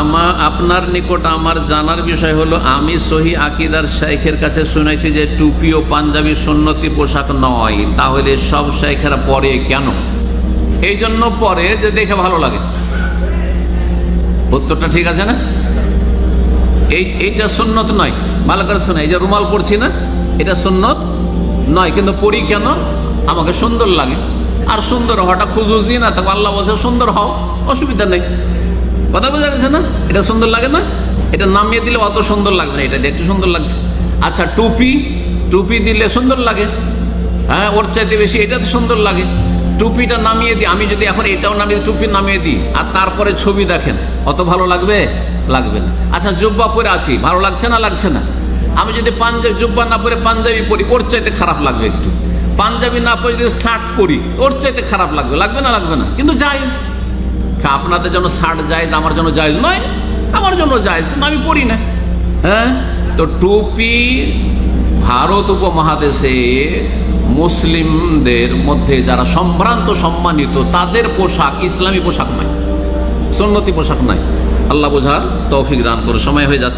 আমা, আপনার নিকট আমার জানার বিষয় হলো, আমি সহি আকিদার শেখের কাছে শুনেছি যে টুপি ও পাঞ্জাবি সুন্নতি পোশাক নয়, তাহলে সব শেখেরা পরে কেন? এই জন্য পরে যে দেখে ভালো লাগে। উত্তরটা ঠিক আছে না? এই, এইটা সুন্নত নয়। ভালো করে শোনা, এই যে রুমাল পড়ছি না, এটা সুন্নত নয়, কিন্তু পড়ি কেন? আমাকে সুন্দর লাগে। আর সুন্দর হওয়াটা খুঁজুজি না তখন আল্লাহ বলছে সুন্দর হও, অসুবিধা নেই। কথা বোঝা গেছে না? এটা সুন্দর লাগে না? এটা নামিয়ে দিলে অত সুন্দর লাগবে না, এটা দেখতে সুন্দর লাগছে। আচ্ছা টুপি? টুপি দিলে সুন্দর লাগে। হ্যাঁ ওর চাইতে বেশি এটা তো সুন্দর লাগে। টুপিটা নামিয়ে দিই আমি যদি এখন এটাও নামিয়ে টুপি নামিয়ে দিই, আর তারপরে ছবি দেখেন, অত ভালো লাগবে? লাগবে না। আচ্ছা জুব্বা পরে আছি, ভালো লাগছে না লাগছে না? আমি যদি পাঞ্জাবি জুব্বা না পরে পাঞ্জাবি পরি, ওর চাইতে খারাপ লাগবে একটু। পাঞ্জাবি না পরে যদি শার্ট পরি, ওর চাইতে খারাপ লাগবে লাগবে না লাগবে না? কিন্তু তা আপনাদের জন্য শার্ট জায়জ, আমার জন্য জায়জ নয়, আমার জন্য জায়জ, কিন্তু আমি পড়ি না। হ্যাঁ? তো টুপি ভারত উপমহাদেশে মুসলিমদের মধ্যে যারা সম্ভ্রান্ত, সম্মানিত, তাদের পোশাক, ইসলামী পোশাক নাই, সন্নতি পোশাক নাই। আল্লাহ বোঝার তৌফিক দান করে সময় হয়ে যাচ্ছে।